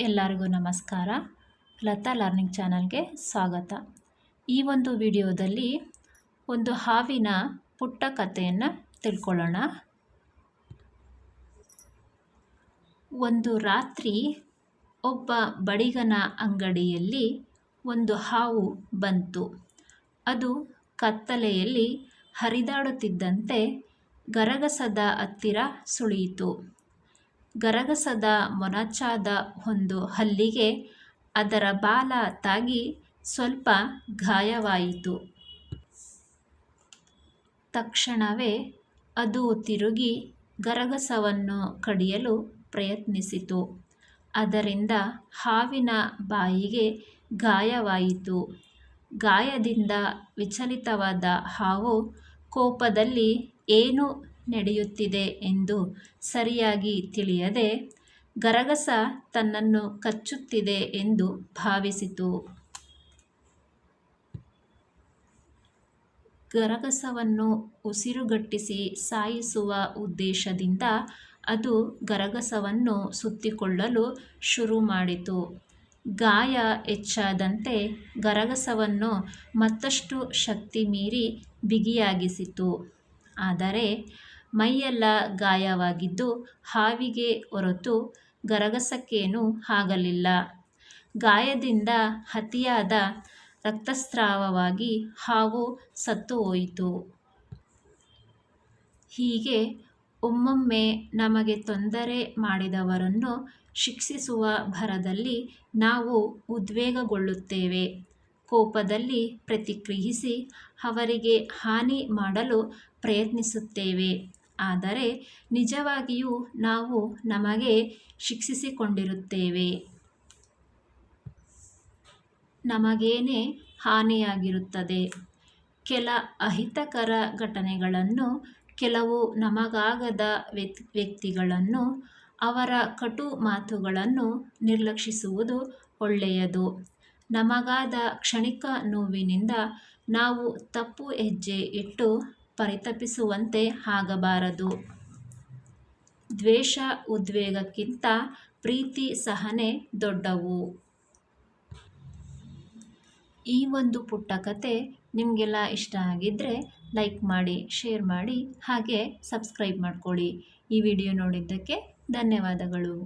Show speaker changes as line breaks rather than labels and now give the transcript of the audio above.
ಎಲ್ಲರಿಗೂ ನಮಸ್ಕಾರ. ಲತಾ ಲರ್ನಿಂಗ್ ಚಾನಲ್ಗೆ ಸ್ವಾಗತ. ಈ ಒಂದು ವಿಡಿಯೋದಲ್ಲಿ ಒಂದು ಹಾವಿನ ಪುಟ್ಟ ಕಥೆಯನ್ನು ತಿಳ್ಕೊಳ್ಳೋಣ. ಒಂದು ರಾತ್ರಿ ಒಬ್ಬ ಬಡಿಗನ ಅಂಗಡಿಯಲ್ಲಿ ಒಂದು ಹಾವು ಬಂತು. ಅದು ಕತ್ತಲೆಯಲ್ಲಿ ಹರಿದಾಡುತ್ತಿದ್ದಂತೆ ಗರಗಸದ ಹತ್ತಿರ ಸುಳಿಯಿತು. ಗರಗಸದ ಮೊನಚಾದ ಒಂದು ಹಲ್ಲಿಗೆ ಅದರ ಬಾಲ ತಾಗಿ ಸ್ವಲ್ಪ ಗಾಯವಾಯಿತು. ತಕ್ಷಣವೇ ಅದು ತಿರುಗಿ ಗರಗಸವನ್ನು ಕಡಿಯಲು ಪ್ರಯತ್ನಿಸಿತು. ಅದರಿಂದ ಹಾವಿನ ಬಾಯಿಗೆ ಗಾಯವಾಯಿತು. ಗಾಯದಿಂದ ವಿಚಲಿತವಾದ ಹಾವು ಕೋಪದಲ್ಲಿ ಏನು ನಡೆಯುತ್ತಿದೆ ಎಂದು ಸರಿಯಾಗಿ ತಿಳಿಯದೆ ಗರಗಸ ತನ್ನನ್ನು ಕಚ್ಚುತ್ತಿದೆ ಎಂದು ಭಾವಿಸಿತು. ಗರಗಸವನ್ನು ಉಸಿರುಗಟ್ಟಿಸಿ ಸಾಯಿಸುವ ಉದ್ದೇಶದಿಂದ ಅದು ಗರಗಸವನ್ನು ಸುತ್ತಿಕೊಳ್ಳಲು ಶುರು ಮಾಡಿತು. ಗಾಯ ಹೆಚ್ಚಾದಂತೆ ಗರಗಸವನ್ನು ಮತ್ತಷ್ಟು ಶಕ್ತಿ ಮೀರಿ ಬಿಗಿಯಾಗಿಸಿತು. ಆದರೆ ಮೈಯೆಲ್ಲ ಗಾಯವಾಗಿದ್ದು ಹಾವಿಗೆ ಹೊರತು ಗರಗಸಕ್ಕೇನೂ ಆಗಲಿಲ್ಲ. ಗಾಯದಿಂದ ಅತಿಯಾದ ರಕ್ತಸ್ರಾವವಾಗಿ ಹಾವು ಸತ್ತು ಹೋಯಿತು. ಹೀಗೆ ಒಮ್ಮೊಮ್ಮೆ ನಮಗೆ ತೊಂದರೆ ಮಾಡಿದವರನ್ನು ಶಿಕ್ಷಿಸುವ ಭರದಲ್ಲಿ ನಾವು ಉದ್ವೇಗಗೊಳ್ಳುತ್ತೇವೆ. ಕೋಪದಲ್ಲಿ ಪ್ರತಿಕ್ರಿಯಿಸಿ ಅವರಿಗೆ ಹಾನಿ ಮಾಡಲು ಪ್ರಯತ್ನಿಸುತ್ತೇವೆ. ಆದರೆ ನಿಜವಾಗಿಯೂ ನಾವು ನಮಗೆ ಶಿಕ್ಷಿಸಿಕೊಂಡಿರುತ್ತೇವೆ. ನಮಗೇನೇ ಹಾನಿಯಾಗಿರುತ್ತದೆ? ಕೆಲ ಅಹಿತಕರ ಘಟನೆಗಳನ್ನು, ಕೆಲವು ನಮಗಾಗದ ವ್ಯಕ್ತಿಗಳನ್ನು, ಅವರ ಕಟು ಮಾತುಗಳನ್ನು ನಿರ್ಲಕ್ಷಿಸುವುದು ಒಳ್ಳೆಯದು. ನಮಗಾದ ಕ್ಷಣಿಕ ನೋವಿನಿಂದ ನಾವು ತಪ್ಪು ಹೆಜ್ಜೆ ಇಟ್ಟು ಪರಿತಪಿಸುವಂತೆ ಆಗಬಾರದು. ದ್ವೇಷ ಉದ್ವೇಗಕ್ಕಿಂತ ಪ್ರೀತಿ ಸಹನೆ ದೊಡ್ಡವು. ಈ ಒಂದು ಪುಟ್ಟ ಕತೆ ನಿಮಗೆಲ್ಲ ಇಷ್ಟ ಆಗಿದ್ದರೆ ಲೈಕ್ ಮಾಡಿ, ಶೇರ್ ಮಾಡಿ, ಹಾಗೆ ಸಬ್ಸ್ಕ್ರೈಬ್ ಮಾಡ್ಕೊಳ್ಳಿ. ಈ ವಿಡಿಯೋ ನೋಡಿದ್ದಕ್ಕೆ ಧನ್ಯವಾದಗಳು.